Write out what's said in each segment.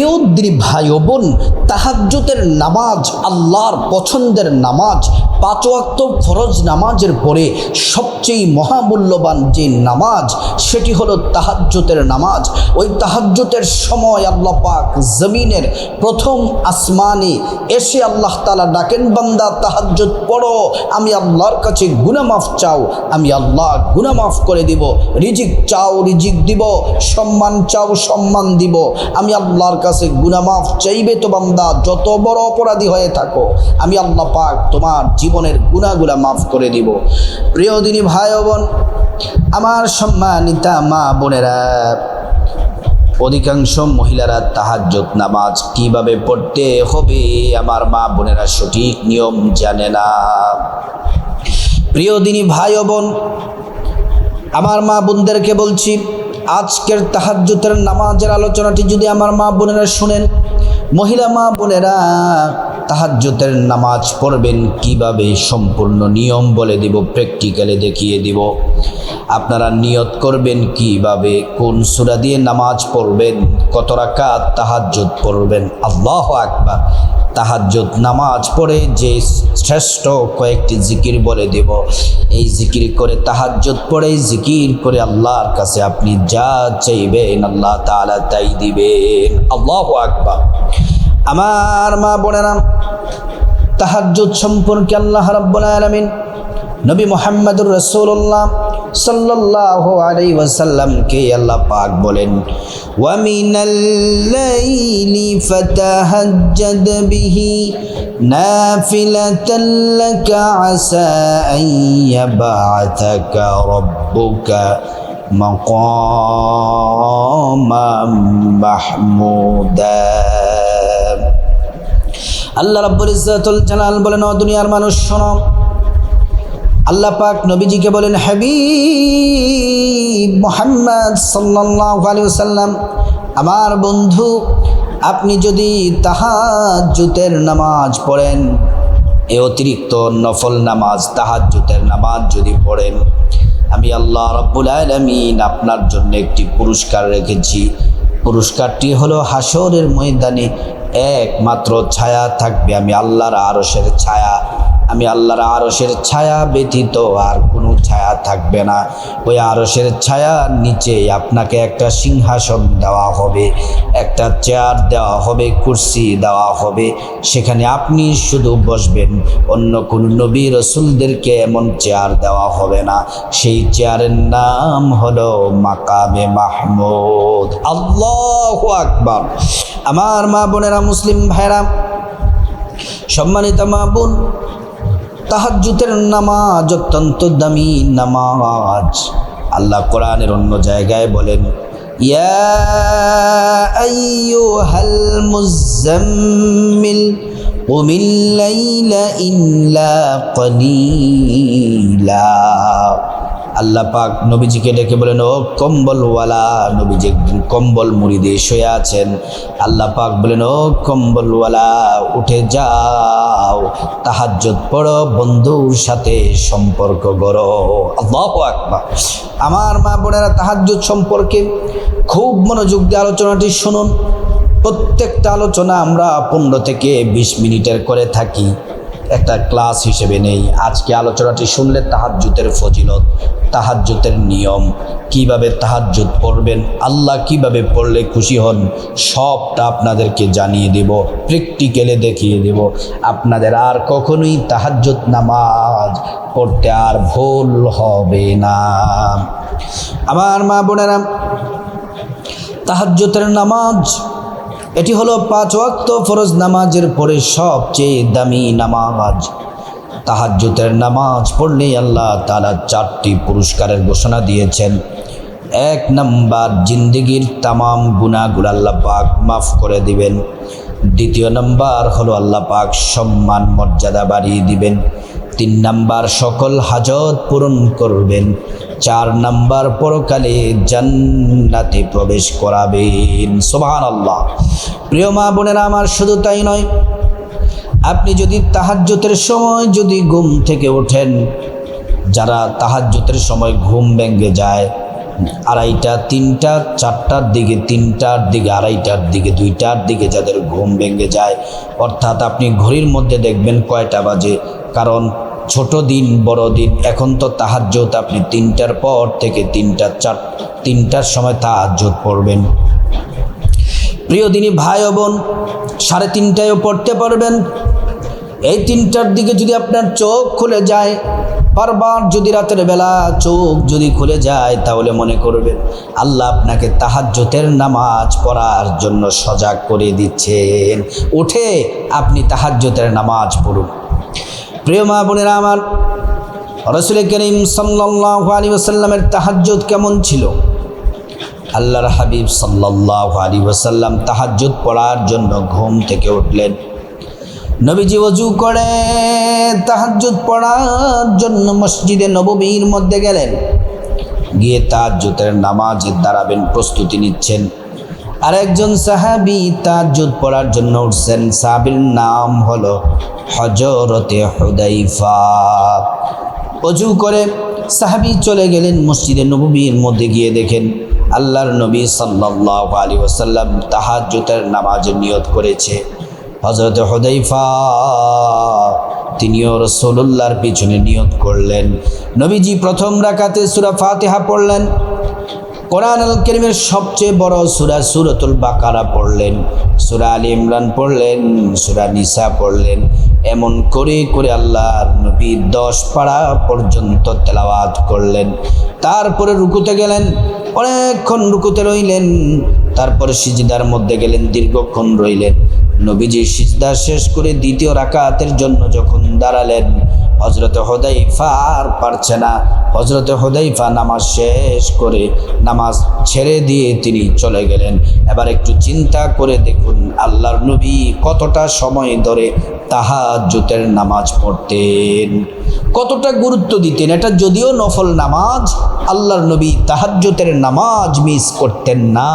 প্রিয় দিনী ভাই বোন তাহাজ্যতের নামাজ আল্লাহর পছন্দের নামাজ পাঁচ ওয়াক্ত ফরজ নামাজের পরে সবচেয়ে মহামূল্যবান যে নামাজ, সেটি হলো তাহাজ্জুতের নামাজ। ওই তাহাজ্জুতের সময় আল্লাহ পাক জমিনের প্রথম আসমানে এসে আল্লাহ তালা ডাকেন, বান্দা, তাহাজ্জুদ পড়ো, আমি আল্লাহর কাছে গুনামাফ চাও, আমি আল্লাহ গুনামাফ করে দিব, রিজিক চাও, রিজিক দিব, সম্মান চাও, সম্মান দিব, আমি আল্লাহর কাছে গুনামাফ চাইবে তো বান্দা, যত বড় অপরাধী হয়ে থাকো, আমি আল্লাহ পাক তোমার জীবনের গুণাগুলা মাফ করে দিব। প্রিয় দিনী ভাই বোন, আমার সম্মানিতা মা বোনেরা, অধিকাংশ মহিলারা তাহাজ্জত নামাজ কীভাবে পড়তে হবে আমার মা বোনেরা সঠিক নিয়ম জানে না। প্রিয় দিনী ভাই বোন, আমার মা বোনদেরকে বলছি, আজকের তাহাজ্জুতের নামাজের আলোচনাটি যদি আমার মা বোনেরা শুনেন মহিলা মা বোনেরা তাহাজ্যতের নামাজ পড়বেন কীভাবে? সম্পূর্ণ নিয়ম বলে দিব প্র্যাকটিক্যালে দেখিয়ে দিব। আপনারা নিয়ত করবেন কীভাবে? কোন সুরা দিয়ে নামাজ পড়বেন? কত রাকাত তাহাজ্যত পড়বেন? আল্লাহ আকবার। তাহাজ্জুদ নামাজ পড়ে যে শ্রেষ্ঠ কয়েকটি জিকির বলে দেব। এই জিকির করে তাহাজ্জুদ পড়ে, জিকির করে আল্লাহর কাছে আপনি যা চাইবেন আল্লাহ তাআলা তাই দিবেন। আল্লাহু আকবার। আমার মা বোনেরা, তাহাজ্জুদ সম্পর্কে আল্লাহ রাব্বুল আলামিন নবী মোহাম্মদুর রসুল্লাহ সাল্লাহ আলাই ওয়াসাল্লামকে আল্লাহ পাক বলেন ওয়ামিনাল্লাইলি ফাতাহাজ্জাদ বিহি নাফিলাতান লাকা আসা আন ইয়াবআথাকা রাব্বুকা মাকামা মাহমুদা। আল্লাহ রাব্বুল ইজ্জাতুল জালাল বলেন, ও দুনিয়ার মানুষ, শোনো আল্লাহ পাক নবীজিকে বলেন, হাবিব মোহাম্মদ সাল্লাল্লাহু আলাইহি ওয়াসাল্লাম, আমার বন্ধু, আপনি যদি তাহাজ্জুতের নামাজ পড়েন, এ অতিরিক্ত নফল নামাজ, তাহাজ্জুতের নামাজ যদি পড়েন, আমি আল্লাহ রাব্বুল আলামিন আপনার জন্য একটি পুরস্কার রেখেছি। পুরস্কারটি হলো হাসরের ময়দানে একমাত্র ছায়া থাকবে, আমি আল্লাহর আরসের ছায়া আমি আল্লাহর আরশের ছায়া ব্যতীত আর কোনো ছায়া থাকবে না। ওই আরশের ছায়ার নিচে আপনাকে একটা সিংহাসন দেওয়া হবে, একটা চেয়ার দেওয়া হবে, কুর্সি দেওয়া হবে। সেখানে আপনি শুধু বসবেন, অন্য কোনো নবী রসুলদেরকে এমন চেয়ার দেওয়া হবে না। সেই চেয়ারের নাম হলো মাকামে মাহমুদ। আল্লাহ আকবার। আমার মা বোনেরা, মুসলিম ভাইরা সম্মানিত মা বোন তাহাজ্জুতের নামাজ অত্যন্ত দামি নামাজ আল্লাহ কোরআনের অন্য জায়গায় বলেন ইয়া আইয়ুহাল মুজাম্মিল قم الليل إلا قليلا আল্লাহ পাক নবীজিকে ডেকে বলেন, ও কম্বলওয়ালা, নবীজি একদিন কম্বল মুড়ি দিয়ে শুয়ে আছেন। আল্লাহ পাক বলেন, ও কম্বলওয়ালা, উঠে যাও, তাহাজ্জুদ পড়ো, বন্ধুর সাথে সম্পর্ক গড়ো। আল্লাহ আকবার। আমার মা বোনেরা, তাহাজ্জুদ সম্পর্কে খুব মনোযোগ দিয়ে আলোচনাটি শুনুন। প্রত্যেকটা আলোচনা আমরা পনেরো থেকে বিশ মিনিটের করে থাকি। একটা ক্লাস হিসেবে নেই। আজকে আলোচনাটি শুনলে তাহাজ্জুতের ফজিলত তাহাজ্জুতের নিয়ম, কীভাবে তাহাজ্জুদ পড়বেন, আল্লাহ কীভাবে পড়লে খুশি হন, সবটা আপনাদেরকে জানিয়ে দেব প্র্যাকটিক্যালে দেখিয়ে দেব। আপনাদের আর কখনোই তাহাজ্জুদ নামাজ পড়তে আর ভুল হবে না। আমার মা বোনেরা তাহাজ্জুতের নামাজ এটি হলো পাঁচ ওয়াক্ত ফরজ নামাজের পরে সবচেয়ে দামি নামাজ। তাহাজ্জুতের নামাজ পড়লেই আল্লাহ তালা চারটি পুরস্কারের ঘোষণা দিয়েছেন। এক নম্বর, জিন্দিগির তামাম গুণাগুল আল্লাহ পাক মাফ করে দিবেন। দ্বিতীয় নম্বর হলো আল্লাহ পাক সম্মান, মর্যাদা বাড়িয়ে দিবেন। তিন নাম্বার সকল হাজত পূরণ করবেন। চার নাম্বার পরকালে জান্নাতে প্রবেশ করাবেন। সোভান আল্লাহ প্রিয় মা বোনেরা, আমার শুধু তাই নয়, আপনি যদি তাহাজ্জতের সময় যদি ঘুম থেকে ওঠেন, যারা তাহাজ্জতের সময় ঘুম ভেঙে যায়, আড়াইটা, তিনটা, চারটার দিকে, তিনটার দিকে, আড়াইটার দিকে, দুইটার দিকে যাদের ঘুম ভেঙে যায়, অর্থাৎ আপনি ঘড়ির মধ্যে দেখবেন কয়টা বাজে, কারণ ছোট দিন, বড় দিন, এখন তো তাহাজ্জত আপনি তিনটার পর থেকে তিনটা, চার, তিনটার সময় তাহাজ্জত পড়বেন। প্রিয় দিনী ভাই বোন, সাড়ে তিনটায়ও পড়তে পারবেন। এই তিনটার দিকে যদি আপনার চোখ খুলে যায়, বারবার যদি রাতের বেলা চোখ যদি খুলে যায়, তাহলে মনে করবেন, আল্লাহ আপনাকে তাহাজ্জতের নামাজ পড়ার জন্য সজাগ করে দিচ্ছেন। উঠে আপনি তাহাজ্জতের নামাজ পড়ুন। প্রিয় মা বোনেরা আমার রসুল করিম সাল্লাহ আলী ওসাল্লামের তাহাজ্জত কেমন ছিল? আল্লাহর হাবিব সাল্লাহ আলী ওসাল্লাম তাহাজ্জুদ পড়ার জন্য ঘুম থেকে উঠলেন। নবীজি অজু করে তাহাজ্জুদ পড়ার জন্য মসজিদে নববীর মধ্যে গেলেন। গিয়ে তাহাজ্জুদের নামাজে দাঁড়াবেন প্রস্তুতি নিচ্ছেন। আর একজন সাহাবি তাহাজ্জুদ পড়ার জন্য উঠছেন। সাহাবির নাম হলো হজরতে হুদাইফা। অজু করে সাহাবি চলে গেলেন মসজিদে নববীর মধ্যে গিয়ে দেখেন আল্লাহর নবী সাল্লাহ আলী ওসাল্লাম তাহাজ্জুতের নামাজের নিয়ত করেছে। হজরত হদাইফা, তিনিও রসোল্লাহর পিছনে নিয়ত করলেন। নবীজি প্রথম রাকাতে সুরা ফাতেহা পড়লেন। কোরআন আল করিমের সবচেয়ে বড় সুরা সুরতুল বাকারা পড়লেন, সুরা আলী ইমরান পড়লেন, সুরা নিসা পড়লেন। এমন করে করে আল্লাহর নবী দশ পাড়া পর্যন্ত তেলাওয়াত করলেন। তারপরে রুকুতে গেলেন, অনেকক্ষণ রুকুতে রইলেন। তারপরে সিজিদার মধ্যে গেলেন, দীর্ঘক্ষণ রইলেন। নবীজি সিজদা শেষ করে দ্বিতীয় রাকাতের জন্য যখন দাঁড়ালেন হজরত হদাইফা আর পারছে না। হজরত হদাইফা নামাজ শেষ করে নামাজ ছেড়ে দিয়ে তিনি চলে গেলেন। এবার একটু চিন্তা করে দেখুন আল্লাহর নবী কতটা সময় ধরে তাহাজ্জুতের নামাজ পড়তেন। কতটা গুরুত্ব দিতেন। এটা যদিও নফল নামাজ, আল্লাহর নবী তাহাজ্জুতের নামাজ মিস করতেন না।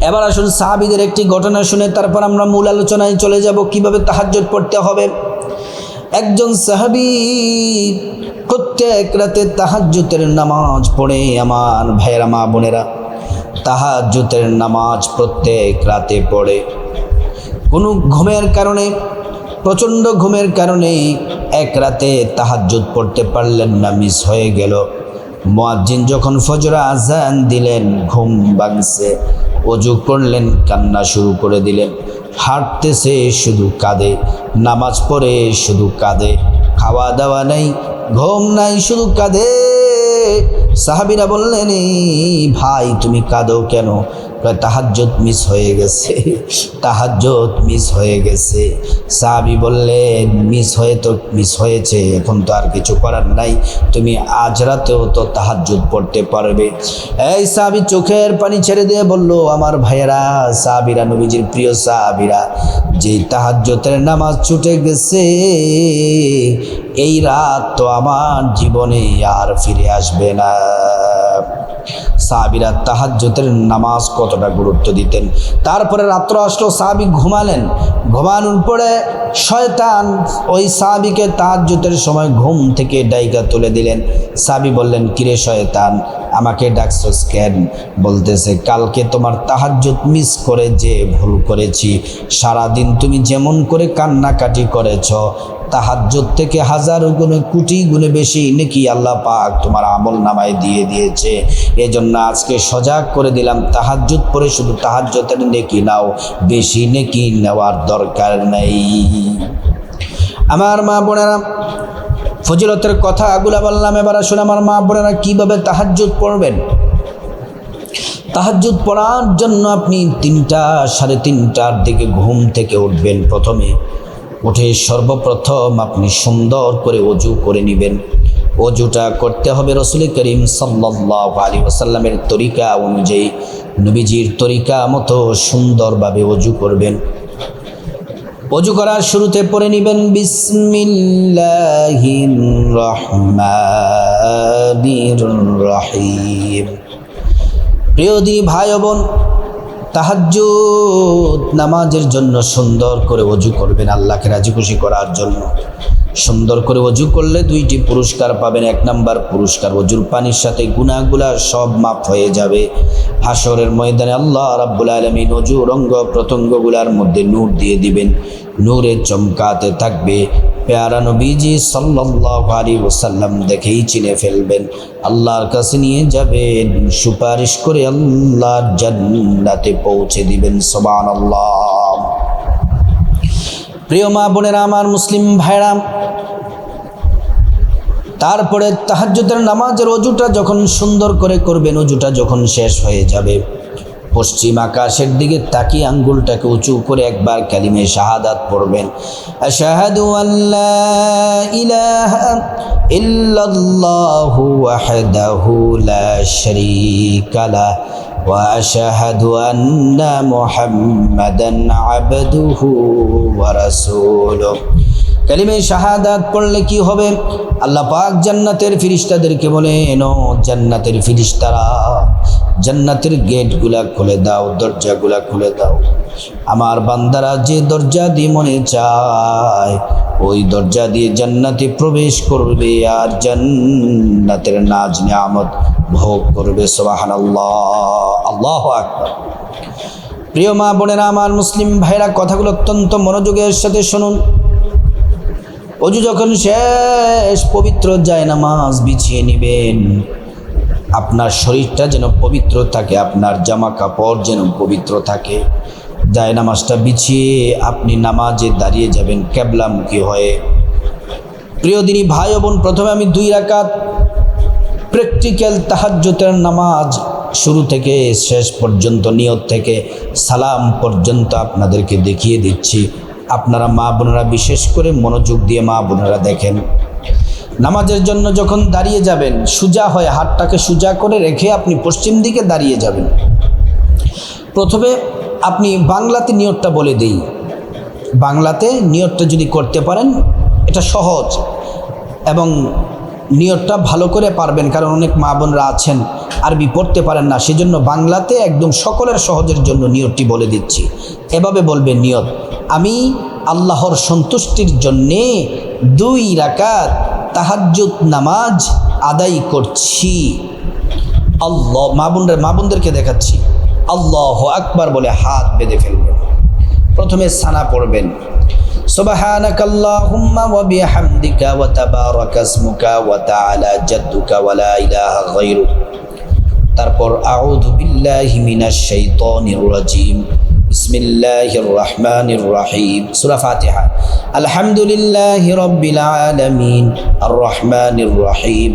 এবার আসুন সাহাবিদের একটি ঘটনা শুনে তারপর আমরা মূল আলোচনায় চলে যাব। কীভাবে তাহাজ্জুদ পড়তে হবে? একজন সাহাবি প্রত্যেক রাতে তাহাজ্জুতের নামাজ পড়ে আমার ভাইয়েরা, মা বোনেরা। তাহাজ্জুতের নামাজ প্রত্যেক রাতে পড়ে। কোনো ঘুমের কারণে, প্রচণ্ড ঘুমের কারণে এক রাতে তাহাজ্জুদ পড়তে পারলেন না, মিস হয়ে গেল। মোয়াজ্জিন যখন ফজরা আজান দিলেন, ঘুম ভাঙছে, অজু করলেন, কান্না শুরু করে দিলেন। হাঁটতেছে শুধু কাঁদে। নামাজ পড়ে শুধু কাঁদে। খাওয়া দাওয়া নেই ঘুম নাই শুধু কাঁদে। সাহাবিরা বললেন, "এই ভাই, তুমি কাঁদো কেন? তাহাজ্জত মিস হয়ে গেছে তাহাজ্জত মিস হয়ে গেছে। সাহাবি বললেন, মিস হয়ে তো, মিস হয়েছে, এখন তো আর কিছু করার নাই, তুমি আজ রাতেও তো তাহাজ্জুদ পড়তে পারবে। এই সাহাবি চোখের পানি ছেড়ে দিয়ে বলল, আমার ভাইয়েরা, সাহাবিরা, নবীজির প্রিয় সাহাবিরা, যে তাহাজ্জতের নামাজ ছুটে গেছে, এই রাত তো আমার জীবনে আর ফিরে আসবে না। সাহাবিরা তাহাজ্জতের নামাজ কতটা গুরুত্ব দিতেন? তারপরে রাত্র আসলো, সাহাবি ঘুমালেন। ঘুমানোর পরে শয়তান ওই সাহাবিকে তাহাজ্জতের সময় ঘুম থেকে ডাইকা তুলে দিলেন। সাহাবি বললেন, কিরে শয়তান, আমাকে ডাকছস কেন? বলতেছে, কালকে তোমার তাহাজ্জুদ মিস করে যে ভুল করেছি, সারাদিন তুমি যেমন করে কান্নাকাটি করেছ তাহাজ্জুদ থেকে হাজার গুণে কোটি গুণে বেশি নাকি আল্লাহ পাক তোমার আমল নামায় দিয়ে দিয়েছে। এজন্য আজকে সজাগ করে দিলাম, তাহাজ্জুদ পরে শুধু তাহাজ্জুদের নেকি নাও, বেশি নেকি নেওয়ার দরকার নেই। আমার মা বোনেরা, ফজিলতের কথাগুলা বললাম, এবার আসলে আমার মা বোনেরা কীভাবে তাহাজ্জুদ পড়বেন? তাহাজ্জুদ পড়ার জন্য আপনি তিনটা, সাড়ে তিনটার দিকে ঘুম থেকে উঠবেন প্রথমে। উঠে সর্বপ্রথম আপনি সুন্দর করে অজু করে নেবেন। অজুটা করতে হবে রসুল করিম সাল্লাহ আলী ওসাল্লামের তরিকা অনুযায়ী। নবীজির তরিকা মতো সুন্দরভাবে অজু করবেন। অজু করার শুরুতে পড়ে নেবেন, বিসমিল্লাহির রহমানির রহিম। প্রিয় দিনী ভাই বোন তাহাজ্জুদ নামাজের জন্য সুন্দর করে অজু করবেন, আল্লাহকে রাজি খুশি করার জন্য। সুন্দর করে অজু করলে দুইটি পুরস্কার পাবেন, এক নাম্বার পুরস্কার অজুর পানির সাথে গুণাগুলা সব মাপ হয়ে যাবে। হাসরের ময়দানে আল্লাহ রাব্বুল আলমিন অজু রঙ্গ প্রত্যঙ্গগুলার মধ্যে নূর দিয়ে দিবেন। নূরে চমকাতে থাকবে পেয়ারা নবীজি সাল্লাল্লাহু আলাইহি ওয়াসাল্লাম দেখেই চিনে ফেলবেন। আল্লাহর কাছে নিয়ে যাবেন, সুপারিশ করে আল্লাহর জান্নাতে পৌঁছে দিবেন, সুবহানাল্লাহ। প্রিয় মা বোনেরা, আমার মুসলিম ভাইরা তারপরে তাহাজ্জুদের নামাজের অজুটা যখন সুন্দর করে করবেন, অজুটা যখন শেষ হয়ে যাবে। পশ্চিম আকাশের দিকে তাকিয়ে আঙ্গুলটাকে উঁচু করে একবার কালিমে শাহাদাত পড়বেন আশাহাদু আল্লাহ ইলাহা ইল্লাল্লাহু ওয়াহদাহু লা শারীকা লা واشهد ان محمدا عبده ورسوله কালিমে শাহাদাত পড়লে কি হবে আল্লাহ পাক জান্নাতের ফিরিস্তাদেরকে বলেন ও জান্নাতের ফিরিস্তারা জান্নাতের গেটগুলা খুলে দাও, দরজাগুলা খুলে দাও। আমার বান্দারা যে দরজা দিয়ে মনে চায়, ওই দরজা দিয়ে জান্নাতে প্রবেশ করবে আর জান্নাতের নাজ নিয়ামত ভোগ করবে আল্লাহ আল্লাহ আকবর। প্রিয় মা বোনেরা, আমার মুসলিম ভাইরা, কথাগুলো অত্যন্ত মনোযোগের সাথে শুনুন। অজু যখন শেষ, পবিত্র যায় নামাজ বিছিয়ে নেবেন। আপনার শরীরটা যেন পবিত্র থাকে, আপনার জামা কাপড় যেন পবিত্র থাকে। যায় নামাজটা বিছিয়ে আপনি নামাজে দাঁড়িয়ে যাবেন ক্যাবলামুখী হয়ে। প্রিয় দিনী ভাই বোন, প্রথমে আমি দুই রাকাত প্র্যাকটিক্যাল তাহাজ্যতের নামাজ শুরু থেকে শেষ পর্যন্ত, নিয়ত থেকে সালাম পর্যন্ত আপনাদেরকে দেখিয়ে দিচ্ছি। আপনারা মা বোনেরা বিশেষ করে মনোযোগ দিয়ে মা বোনেরা দেখেন। নামাজের জন্য যখন দাঁড়িয়ে যাবেন, সুজা হয় হাতটাকে সুজা করে রেখে আপনি পশ্চিম দিকে দাঁড়িয়ে যাবেন। প্রথমে আপনি বাংলাতে নিয়তটা বলে দিই। বাংলাতে নিয়তটা যদি করতে পারেন, এটা সহজ এবং নিয়তটা ভালো করে পারবেন, কারণ অনেক মা বোনরা আছেন, আরবি পড়তে পারেন না, সেজন্য বাংলাতে একদম সকলের সহজের জন্য নিয়তটি বলে দিচ্ছি। এভাবে বলবেন নিয়ত, আমি আল্লাহর সন্তুষ্টির জন্যে দুই রাকাত তাহাজ্জুদ নামাজ আদায় করছি আল্লাহ মা বোনরা মা বোনদেরকে দেখাচ্ছি আল্লাহ আকবার বলে হাত বেঁধে ফেলবেন প্রথমে সানা পড়বেন سبحانك اللهم وبحمدك وتبارك اسمك وتعالى جدك ولا إله غيرك তারপর আউযু বিল্লাহি মিনাশ শাইতানির রাজিম বিসমিল্লাহির রহমানির রহিম সূরা ফাতিহা আলহামদুলিল্লাহি রাব্বিল আলামিন আর রহমানির রহিম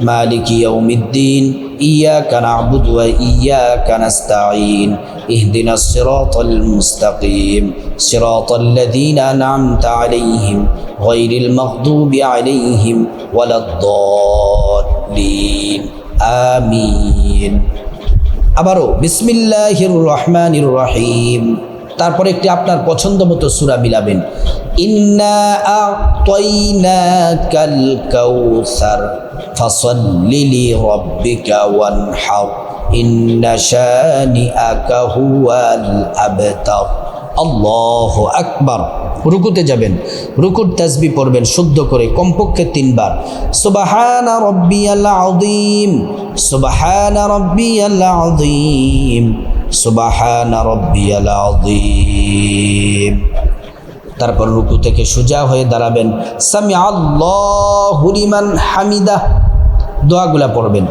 মালিকি ইয়াউমিদ্দিন إياك نعبد وإياك نستعين اهدنا الصراط المستقيم صراط الذين أنعمت عليهم غير المغضوب عليهم ولا الضالين آمين আবারও বিসমিল্লাহির রহমানির রহিম। তারপরে একটি আপনার পছন্দ মতো সুরা মিলাবেন। ইন্না আল্লাহ আকবার। রুকুতে যাবেন, রুকুর তাসবি পড়বেন, শুদ্ধ করে, কমপক্ষে তিনবার। সুবাহানা রব্বিয়াল আযীম, সুবাহানা রব্বিয়াল আযীম, সুবাহানা রব্বিয়াল আযীম। তারপর রুকু থেকে সোজা হয়ে দাঁড়াবেন। সামি আল্লাহু লিমান হামিদা। দোয়াগুলা পড়বেন।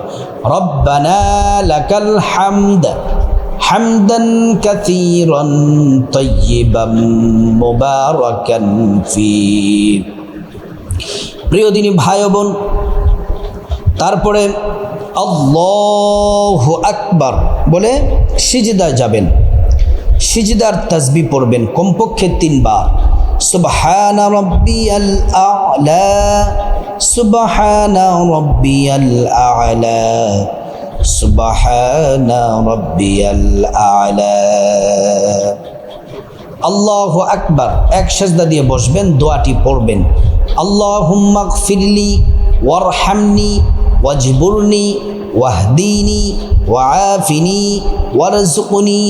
রব্বানা লাকাল হামদ। حمدا كثيرا طيبا مباركا فيه প্রিয় দিনী ভাই বোন তারপরে আল্লাহ আকবার বলে সিজদা যাবেন সিজদার তাসবি পড়বেন কমপক্ষে তিনবার সুবহানা রাব্বিয়াল আ'লা সুবহানা রাব্বিয়াল আ'লা সুবহানা রাব্বিয়াল আ'লা। আল্লাহ আকবার। এক সেজদা দিয়ে বসবেন, দোয়াটি পড়বেন। আল্লাহুম্মা গফিরলি ওয়ারহামনি, ওয়াজবুরনি, ওয়াহদিনি, ওয়াআফিনি ওয়ারজুকনি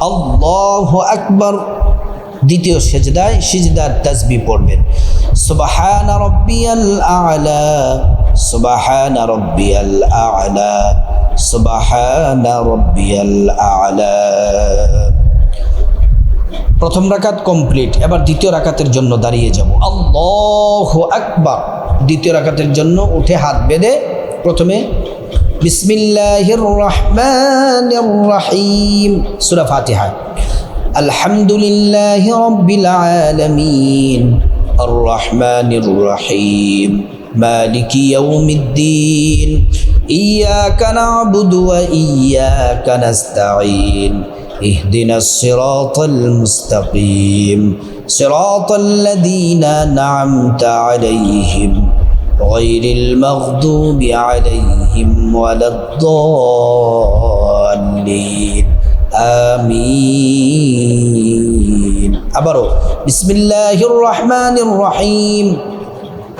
আল্লাহু আকবার। দ্বিতীয় সেজদায় সিজদার তাসবি পড়বেন। সুবাহান রব্বিয়াল আলা। সুবাহান রব্বিয়াল আলা, সুবাহান রব্বিয়াল আলা। প্রথম রাকাত কমপ্লিট, এবার দ্বিতীয় রাকাতের জন্য দাঁড়িয়ে যাব। আল্লাহ আকবার। দ্বিতীয় রাকাতের জন্য উঠে হাত বেঁধে প্রথমে বিসমিল্লাহির রহমানির রহিম, সূরা ফাতিহা। আলহামদুলিল্লাহি রাব্বিল আলামিন, আর রহমানির রহিম। مالك يوم الدين. إياك نعبد وإياك نستعين. اهدنا الصراط المستقيم. صراط الذين نعمت عليهم غير المغضوب عليهم ولا الضالين. آمين. أبرو. بسم الله الرحمن الرحيم.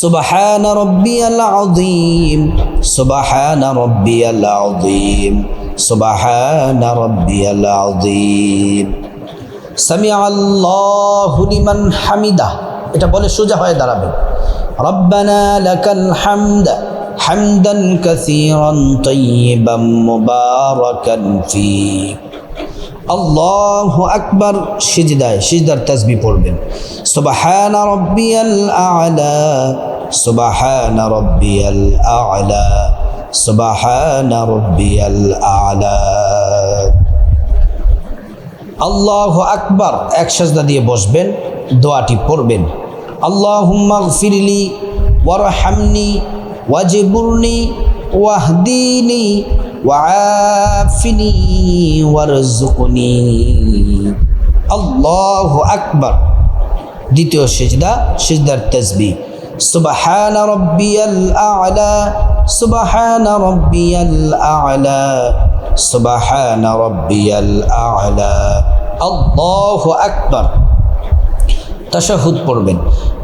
সুবহান রব্বিয়াল আযীম, সুবহান রব্বিয়াল আযীম, সুবহান রব্বিয়াল আযীম। সামিআ আল্লাহু লিমান হামিদা, এটা বলে সোজা হয়ে দাঁড়াবেন রব্বানা লাকাল হামদ, হামদান কাসীরান তাইয়িবান মুবারাকান ফীহ আল্লাহ আকবার সিজদায়, সিজদার তাসবি পড়বেন। সুবাহান রব্বিয়াল আলা, সুবাহান রব্বিয়াল আলা, সুবাহান রব্বিয়াল আলা। আল্লাহ আকবার, এক সাজদা দিয়ে বসবেন, দোয়াটি পড়বেন। আল্লাহুম্মা গফিরলি, ওয়ারহামনি, ওয়াজিবুরনি, ওয়াহদিনি وعافني وارزقني আল্লাহু আকবার দ্বিতীয় সেজদা সেজদার তসবি সুবহান রব্বিয়াল আ'লা সুবহান রব্বিয়াল আ'লা সুবহান রব্বিয়াল আ'লা আল্লাহু আকবার তাশাহুদ পড়বেন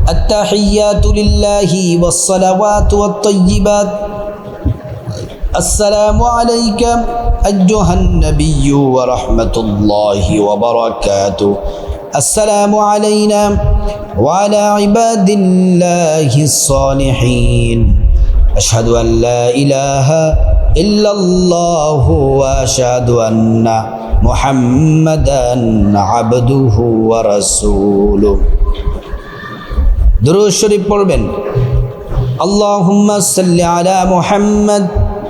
التحيات لله والصلوات والطيبات السلام عليك أيها النبي ورحمة الله وبركاته. السلام علينا وعلى عباد الله الصالحين. أشهد أن لا إله إلا الله وأشهد أن محمدا عبده ورسوله. دروس شريف اللهم صل على محمد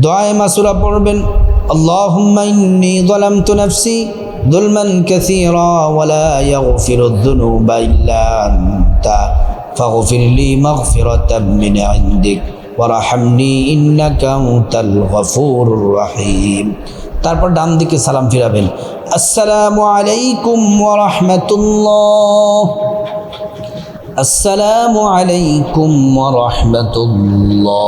দোয়ায় মাসুরা পড়বেন, আল্লাহুম্মা ইন্নী যালামতু নাফসি যুলমান কাসীরা ওয়া লা ইয়াগফিরু যুনুবা ইল্লা আনতা, ফাগফির লি মাগফিরাতাম মিন ইনদিক ওয়ারহামনি ইন্নাকা আনতাল গফুরুর রহিম। তারপর ডান দিকে সালাম ফিরাবেন, আসসালামু আসসালাম ওয়া রাহমাতুল্লাহ। আসসালামু আলাইকুম ওয়া রাহমাতুল্লাহ।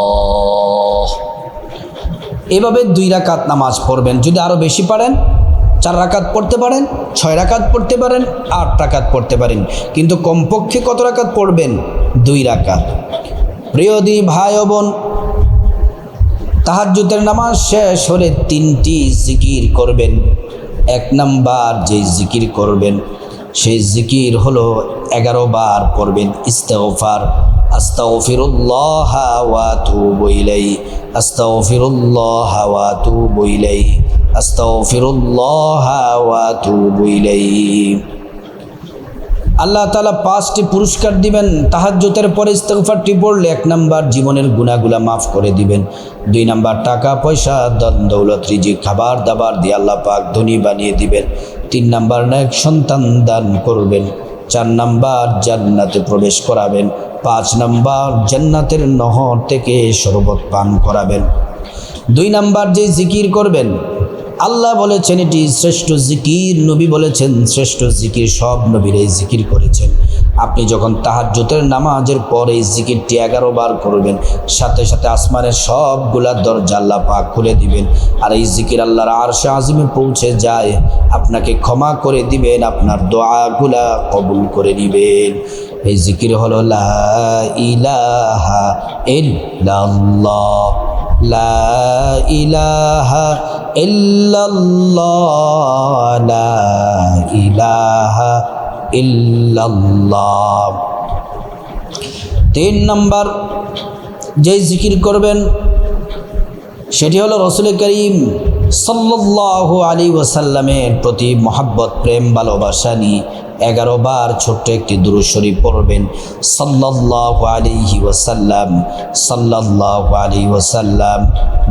এভাবে দুই রাকাত নামাজ পড়বেন। যদি আরও বেশি পারেন, চার রাকাত পড়তে পারেন, ছয় রাকাত পড়তে পারেন, আট রাকাত পড়তে পারেন। কিন্তু কমপক্ষে কত রাকাত পড়বেন? দুই রাকাত। প্রিয় দি ভাই বোন, তাহাজ্জুদের নামাজ শেষ হলে তিনটি জিকির করবেন। এক নাম্বার যে জিকির করবেন, সেই জিকির হলো এগারো বার পড়বেন, ইস্তেগফার। আস্তাগফিরুল্লাহ ওয়া তুবু ইলাই আস্তাগফিরুল্লাহ ওয়া তুবু ইলাই আস্তাগফিরুল্লাহ ওয়া তুবু ইলাই আল্লাহ তালা পাঁচটি পুরস্কার দিবেন তাহাজ্জতের পরে ইস্তফারটি পড়লে এক নাম্বার জীবনের গুণাগুলা মাফ করে দিবেন। দুই নাম্বার টাকা, পয়সা দন দৌলত রিজি খাবার দাবার দিয়ে আল্লাহ পাক ধনী বানিয়ে দিবেন। তিন নাম্বার নায়ক সন্তান দান করবেন। চার নাম্বার জান্নাতে প্রবেশ করাবেন, পাঁচ নাম্বার জান্নাতের নহর থেকে শরবত পান করাবেন। দুই নাম্বার যে জিকির করবেন আল্লাহ বলেছেন, এটি শ্রেষ্ঠ জিকির, নবী বলেছেন, শ্রেষ্ঠ জিকির, সব নবীর এই জিকির করেছেন। আপনি যখন তাহাজ্জুতের নামাজের পর এই জিকিরটি এগারো বার করবেন, সাথে সাথে আসমানের সবগুলা দরজা আল্লাহ পাক খুলে দিবেন, আর এই জিকির আল্লাহর আরশে আজিমে পৌঁছে যায়, আপনাকে ক্ষমা করে দিবেন, আপনার দোয়াগুলা কবুল করে দিবেন এই জিকির হলো, লা ইলাহা লা ইলাহা লা ইলাহা তিন নম্বর যে জিকির করবেন, সেটি হলো রসুল করিম সাল্লাহ আলী ওয়াসাল্লামের প্রতি মহাব্বত, প্রেম, ভালোবাসা নিয়ে। এগারো বার ছোট্ট একটি দুরুশরী পড়বেন। সাল্লাহ আলিহি ওয়াসাল্লাম সাল্লাহ আলী ওয়াসাল্লাম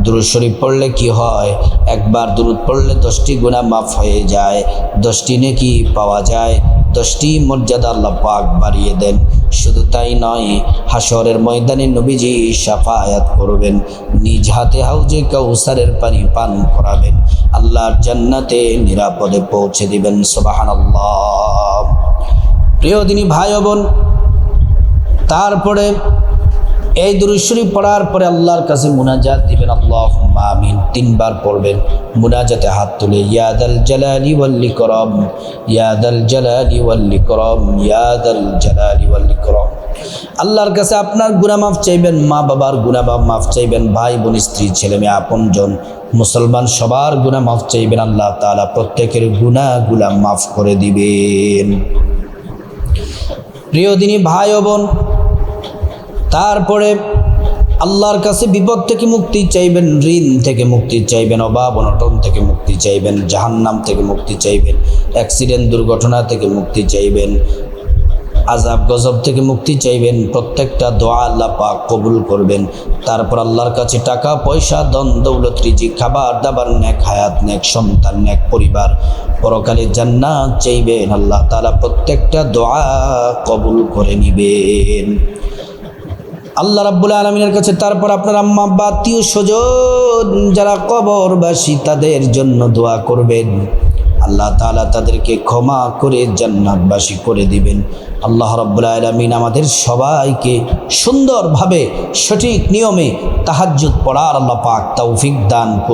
দুরুশরী পড়লে কি হয়? একবার দুরুদ পড়লে দশটি গুণা মাফ হয়ে যায়, দশটি নেকি পাওয়া যায়, দশটি মর্যাদা আল্লাহ পাক বাড়িয়ে দেন। শুধু তাই নয় হাসরের ময়দানে নবীজি সাফায়াত করবেন, নিজ হাতে হাউজে কাউসারের পানি পান করাবেন। আল্লাহর জান্নাতে নিরাপদে পৌঁছে দিবেন সোবাহান প্রিয় দিনী ভাই বোন, তারপরে এই দুরুশ্বরী পড়ার পরে আল্লাহর কাছে মুনাজাত দিবেন আল্লাহ আমিন, তিনবার পড়বেন। মুনাজাতে হাত তুলে ইয়াদাল জালালি ওয়াল্লি করম ইয়াদাল জালালি ওয়াল্লি করম ইয়াদাল জালালি ওয়াল্লি করম আল্লাহর কাছে আপনার গুনাহ মাফ চাইবেন, মা বাবার গুনাহ মাফ চাইবেন, ভাই বোন, স্ত্রী, ছেলে মেয়ে আপনজন মুসলমান সবার গুনাহ মাফ চাইবেন, আল্লাহ তাআলা প্রত্যেকের গুনাহগুলা মাফ করে দিবেন। প্রিয় দিনী ভাই ও বোন, তারপরে আল্লাহর কাছে বিপদ থেকে মুক্তি চাইবেন, ঋণ থেকে মুক্তি চাইবেন, অভাব অনটন থেকে মুক্তি চাইবেন, জাহান্নাম থেকে মুক্তি চাইবেন, অ্যাক্সিডেন্ট দুর্ঘটনা থেকে মুক্তি চাইবেন আজাব গজব থেকে মুক্তি চাইবেন, প্রত্যেকটা দোয়া আল্লাহ পাক কবুল করবেন। তারপর আল্লাহর কাছে টাকা, পয়সা দন দৌলত রিজি খাবার, দাবার, নেক হায়াত, নেক সন্তান, নেক পরিবার পরকালে জান্নাত চাইবেন। আল্লাহ তালা প্রত্যেকটা দোয়া কবুল করে নিবেন। আল্লাহ রাব্বুল আলমিনের কাছে তারপর আপনার আম্মা আব্বা স্বজন যারা কবরবাসী তাদের জন্য দোয়া করবেন। আল্লাহ তালা তাদেরকে ক্ষমা করে জান্নাতবাসী করে দিবেন। আল্লাহ রব্বুল আলমিন আমাদের সবাইকে সুন্দরভাবে সঠিক নিয়মে তাহাজ্জুদ পড়ার আল্লাহ পাক তৌফিক দান করুন